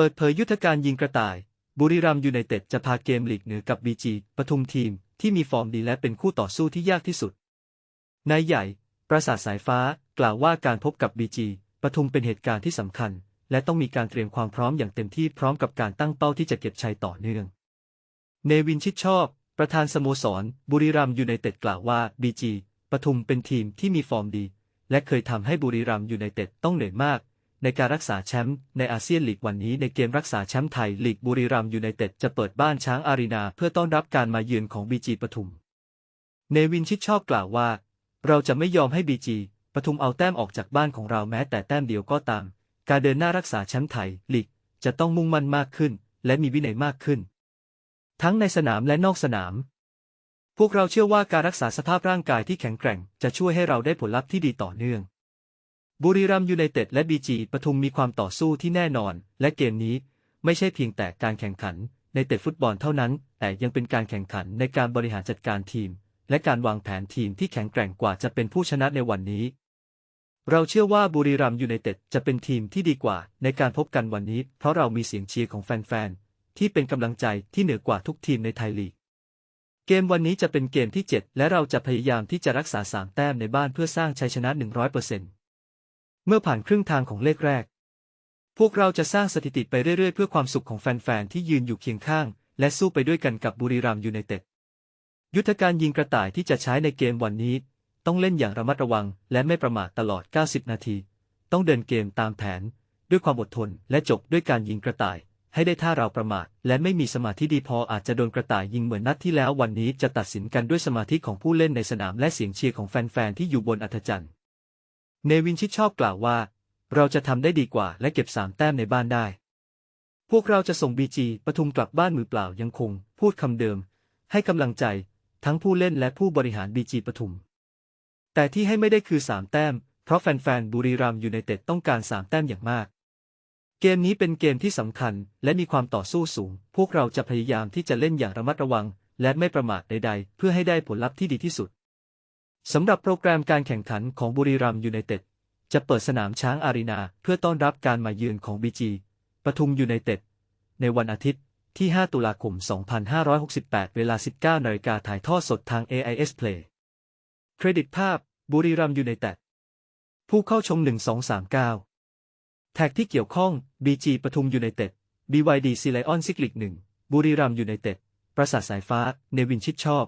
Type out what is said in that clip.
ปิดเผยยุทธการยิงกระต่าย บุรีรัมยูไนเต็ดจะพาเกมลีกเหนือกับบีจีปทุมทีมที่มีฟอร์มดีและเป็นคู่ต่อสู้ที่ยากที่สุด นายใหญ่ ปราสาทสายฟ้ากล่าวว่าการพบกับบีจีปทุมเป็นเหตุการณ์ที่สำคัญ และต้องมีการเตรียมความพร้อมอย่างเต็มที่พร้อมกับการตั้งเป้าที่จะเก็บชัยต่อเนื่อง เนวินชิดชอบ ประธานสโมสร บุรีรัมยูไนเต็ดกล่าวว่าบีจีปทุมเป็นทีมที่มีฟอร์มดี และเคยทำให้บุรีรัมย์ยูไนเต็ดต้องเหนื่อยมาก ในการรักษาแชมป์ในอาเซียนลีกวันนี้ในเกมรักษาแชมป์ไทยลีกบุรีรัมย์ยูไนเต็ดจะเปิดบ้านช้างอารีนาเพื่อต้อนรับการมาเยือนของบีจีปทุม เนวินชิดชอบกล่าวว่า เราจะไม่ยอมให้บีจีปทุมเอาแต้มออกจากบ้านของเราแม้แต่แต้มเดียวก็ตาม การเดินหน้ารักษาแชมป์ไทยลีกจะต้องมุ่งมั่นมากขึ้น และมีวินัยมากขึ้น ทั้งในสนามและนอกสนาม พวกเราเชื่อว่าการรักษาสภาพร่างกายที่แข็งแกร่ง จะช่วยให้เราได้ผลลัพธ์ที่ดีต่อเนื่อง บุรีรัมยูไนเต็ดและบีจีปทุมมีความต่อสู้ที่แน่นอน และเกมนี้ไม่ใช่เพียงแต่การแข่งขันในเตะฟุตบอลเท่านั้น แต่ยังเป็นการแข่งขันในการบริหารจัดการทีม และการวางแผนทีมที่แข็งแกร่งกว่าจะเป็นผู้ชนะในวันนี้ เราเชื่อว่าบุรีรัมยูไนเต็ดจะเป็นทีมที่ดีกว่าในการพบกันวันนี้ เพราะเรามีเสียงเชียร์ของแฟนๆ ที่เป็นกำลังใจที่เหนือกว่าทุกทีมในไทยลีก เกมวันนี้จะเป็นเกมที่ 7 และเราจะพยายามที่จะรักษา3แต้มในบ้านเพื่อสร้างชัยชนะ 100%เเมื่อผ่านครึ่งทางของเลขแรก พวกเราจะสร้างสถิติไปเรื่อยๆ เพื่อความสุขของแฟนๆ ที่ยืนอยู่เคียงข้าง และสู้ไปด้วยกันกับบุรีรัมย์ยูไนเต็ด ยุทธการยิงกระต่ายที่จะใช้ในเกมวันนี้ ต้องเล่นอย่างระมัดระวัง และไม่ประมาทตลอด 90 นาที ต้องเดินเกมตามแผน ด้วยความอดทน และจบด้วยการยิงกระต่าย ให้ได้ถ้าเราประมาท และไม่มีสมาธิดีพออาจจะโดนกระต่ายยิงเหมือนนัดที่แล้ววันนี้จะตัดสินกันด้วยสมาธิของผู้เล่นในสนามและเสียงเชียร์ของแฟนๆที่อยู่บนอัธจันทร์ เนวินชิดชอบกล่าวว่า เราจะทำได้ดีกว่าและเก็บสามแต้มในบ้านได้ พวกเราจะส่งบีจีปทุมกลับบ้านมือเปล่ายังคง พูดคำเดิม ให้กำลังใจ ทั้งผู้เล่นและผู้บริหารบีจีปทุม แต่ที่ให้ไม่ได้คือสามแต้ม เพราะแฟนๆบุรีรัมย์ยูไนเต็ดต้องการสามแต้มอย่างมาก เกมนี้เป็นเกมที่สำคัญและมีความต่อสู้สูง พวกเราจะพยายามที่จะเล่นอย่างระมัดระวัง และไม่ประมาทใด ๆ เพื่อให้ได้ผลลัพธ์ที่ดีที่สุด สำหรับโปรแกรมการแข่งขันของบุรีรัมย์ยูไนเต็ด จะเปิดสนามช้างอารีนาเพื่อต้อนรับการมาเยือนของบีจีปทุมยูไนเต็ด ในวันอาทิตย์ที่ 5 ตุลาคม 2568 เวลา 19นาฬิกาถ่ายทอดสดทาง AIS Play เครดิตภาพ บุรีรัมย์ยูไนเต็ด ผู้เข้าชม 1239 แท็กที่เกี่ยวข้อง BG ปทุมยูไนเต็ด BYD ซีไลออนซิกลิก1บุรีรัมย์ยูไนเต็ด ประสาทสายฟ้า เนวินชิดชอบ